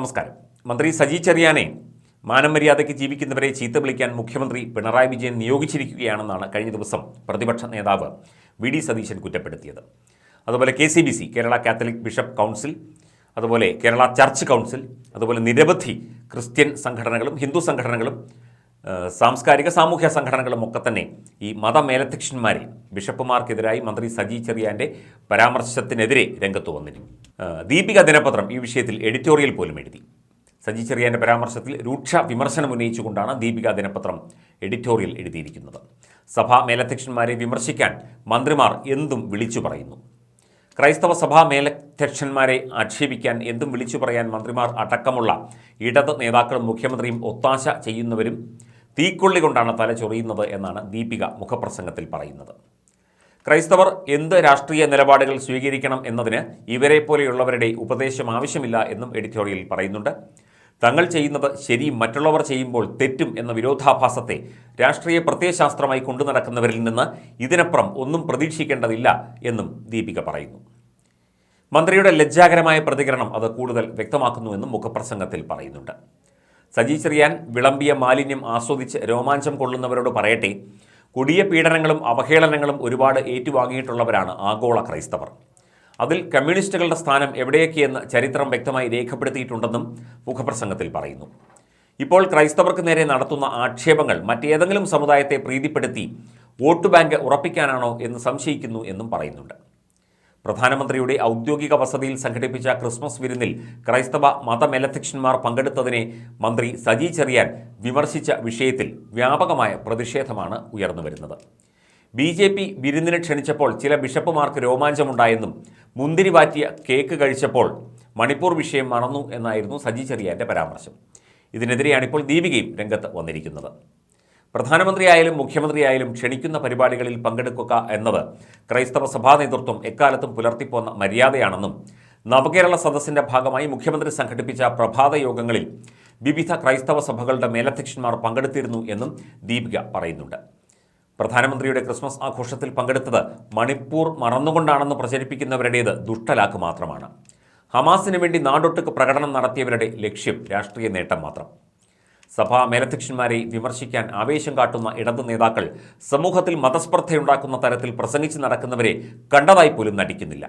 നമസ്കാരം. മന്ത്രി സജി ചെറിയാനെ മാനം മര്യാദയ്ക്ക് ജീവിക്കുന്നവരെ ചീത്ത വിളിക്കാൻ മുഖ്യമന്ത്രി പിണറായി വിജയൻ നിയോഗിച്ചിരിക്കുകയാണെന്നാണ് കഴിഞ്ഞ ദിവസം പ്രതിപക്ഷ നേതാവ് വി ഡി സതീശൻ കുറ്റപ്പെടുത്തിയത്. അതുപോലെ K C B C Kerala catholic bishop council അതുപോലെ കേരള ചർച്ച് കൗൺസിൽ അതുപോലെ നിരവധി ക്രിസ്ത്യൻ സംഘടനകളും ഹിന്ദു സംഘടനകളും സാംസ്കാരിക സാമൂഹ്യ സംഘടനകളും ഒക്കെ തന്നെ ഈ മതമേലധ്യക്ഷന്മാരെ ബിഷപ്പുമാർക്കെതിരായി മന്ത്രി സജി ചെറിയാന്റെ പരാമർശത്തിനെതിരെ രംഗത്ത് വന്നിരുന്നു. ദീപിക ദിനപത്രം ഈ വിഷയത്തിൽ എഡിറ്റോറിയൽ പോലും എഴുതി. സജി ചെറിയാന്റെ പരാമർശത്തിൽ രൂക്ഷ വിമർശനം ഉന്നയിച്ചുകൊണ്ടാണ് ദീപിക ദിനപത്രം എഡിറ്റോറിയൽ എഴുതിയിരിക്കുന്നത്. സഭാ മേലധ്യക്ഷന്മാരെ വിമർശിക്കാൻ മന്ത്രിമാർ എന്തും വിളിച്ചു പറയുന്നു. ക്രൈസ്തവ സഭാ മേലധ്യക്ഷന്മാരെ ആക്ഷേപിക്കാൻ എന്തും വിളിച്ചു പറയാൻ മന്ത്രിമാർ അടക്കമുള്ള ഇടത് നേതാക്കളും മുഖ്യമന്ത്രിയും ഒത്താശ ചെയ്യുന്നവരും തീക്കൊള്ളി കൊണ്ടാണ് തല ചൊറിയുന്നത് എന്നാണ് ദീപിക മുഖപ്രസംഗത്തിൽ പറയുന്നത്. ക്രൈസ്തവർ എന്ത് രാഷ്ട്രീയ നിലപാടുകൾ സ്വീകരിക്കണം എന്നതിന് ഇവരെ പോലെയുള്ളവരുടെ ഉപദേശം ആവശ്യമില്ല എന്നും എഡിറ്റോറിയലിൽ പറയുന്നുണ്ട്. തങ്ങൾ ചെയ്യുന്നത് ശരി മറ്റുള്ളവർ ചെയ്യുമ്പോൾ തെറ്റും എന്ന വിരോധാഭാസത്തെ രാഷ്ട്രീയ പ്രത്യയശാസ്ത്രമായി കൊണ്ടു നടക്കുന്നവരിൽ നിന്ന് ഇതിനപ്പുറം ഒന്നും പ്രതീക്ഷിക്കേണ്ടതില്ല എന്നും ദീപിക പറയുന്നു. മന്ത്രിയുടെ ലജ്ജാകരമായ പ്രതികരണം അത് കൂടുതൽ വ്യക്തമാക്കുന്നുവെന്നും മുഖപ്രസംഗത്തിൽ പറയുന്നുണ്ട്. സജി ചെറിയാൻ വിളമ്പിയ മാലിന്യം ആസ്വദിച്ച് രോമാഞ്ചം കൊള്ളുന്നവരോട് പറയട്ടെ. കൊടിയ പീഡനങ്ങളും അവഹേളനങ്ങളും ഒരുപാട് ഏറ്റുവാങ്ങിയിട്ടുള്ളവരാണ് ആഗോള ക്രൈസ്തവർ. അതിൽ കമ്മ്യൂണിസ്റ്റുകളുടെ സ്ഥാനം എവിടെയൊക്കെയെന്ന് ചരിത്രം വ്യക്തമായി രേഖപ്പെടുത്തിയിട്ടുണ്ടെന്നും മുഖപ്രസംഗത്തിൽ പറയുന്നു. ഇപ്പോൾ ക്രൈസ്തവർക്ക് നേരെ നടത്തുന്ന ആക്ഷേപങ്ങൾ മറ്റേതെങ്കിലും സമുദായത്തെ പ്രീതിപ്പെടുത്തി വോട്ട് ബാങ്ക് ഉറപ്പിക്കാനാണോ എന്ന് സംശയിക്കുന്നു എന്നും പറയുന്നുണ്ട്. പ്രധാനമന്ത്രിയുടെ ഔദ്യോഗിക വസതിയിൽ സംഘടിപ്പിച്ച ക്രിസ്മസ് വിരുന്നിൽ ക്രൈസ്തവ മതമേലധ്യക്ഷന്മാർ പങ്കെടുത്തതിനെ മന്ത്രി സജി ചെറിയാൻ വിമർശിച്ച വിഷയത്തിൽ വ്യാപകമായ പ്രതിഷേധമാണ് ഉയർന്നുവരുന്നത് ബി ജെ പി വിരുന്നിന് ക്ഷണിച്ചപ്പോൾ ചില ബിഷപ്പുമാർക്ക് രോമാഞ്ചമുണ്ടായെന്നും മുന്തിരി വാറ്റിയ കേക്ക് കഴിച്ചപ്പോൾ മണിപ്പൂർ വിഷയം മറന്നു എന്നായിരുന്നു സജി ചെറിയാന്റെ പരാമർശം. ഇതിനെതിരെയാണ് ഇപ്പോൾ ദീപികയും രംഗത്ത് വന്നിരിക്കുന്നത്. പ്രധാനമന്ത്രിയായാലും മുഖ്യമന്ത്രിയായാലും ക്ഷണിക്കുന്ന പരിപാടികളിൽ പങ്കെടുക്കുക എന്നത് ക്രൈസ്തവ സഭാ നേതൃത്വം എക്കാലത്തും പുലർത്തിപ്പോന്ന മര്യാദയാണെന്നും നവകേരള സദസ്സിന്റെ ഭാഗമായി മുഖ്യമന്ത്രി സംഘടിപ്പിച്ച പ്രഭാത യോഗങ്ങളിൽ വിവിധ ക്രൈസ്തവ സഭകളുടെ മേലധ്യക്ഷന്മാർ പങ്കെടുത്തിരുന്നു എന്നും ദീപിക പറയുന്നുണ്ട്. പ്രധാനമന്ത്രിയുടെ ക്രിസ്മസ് ആഘോഷത്തിൽ പങ്കെടുത്തത് മണിപ്പൂർ മറന്നുകൊണ്ടാണെന്ന് പ്രചരിപ്പിക്കുന്നവരുടേത് ദുഷ്ടലാക്ക് മാത്രമാണ്. ഹമാസിനു വേണ്ടി നാടൊട്ടുക്ക് പ്രകടനം നടത്തിയവരുടെ ലക്ഷ്യം രാഷ്ട്രീയ നേട്ടം മാത്രം. സഭാ മേലധ്യക്ഷന്മാരെ വിമർശിക്കാൻ ആവേശം കാട്ടുന്ന ഇടതു നേതാക്കൾ സമൂഹത്തിൽ മതസ്പർദ്ധയുണ്ടാക്കുന്ന തരത്തിൽ പ്രസംഗിച്ച് നടക്കുന്നവരെ കണ്ടതായി പോലും നടിക്കുന്നില്ല.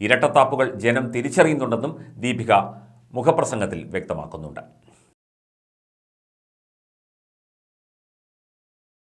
ഇരട്ടത്താപ്പുകൾ ജനം തിരിച്ചറിയുന്നുണ്ടെന്നും ദീപിക മുഖപ്രസംഗത്തിൽ വ്യക്തമാക്കുന്നുണ്ട്.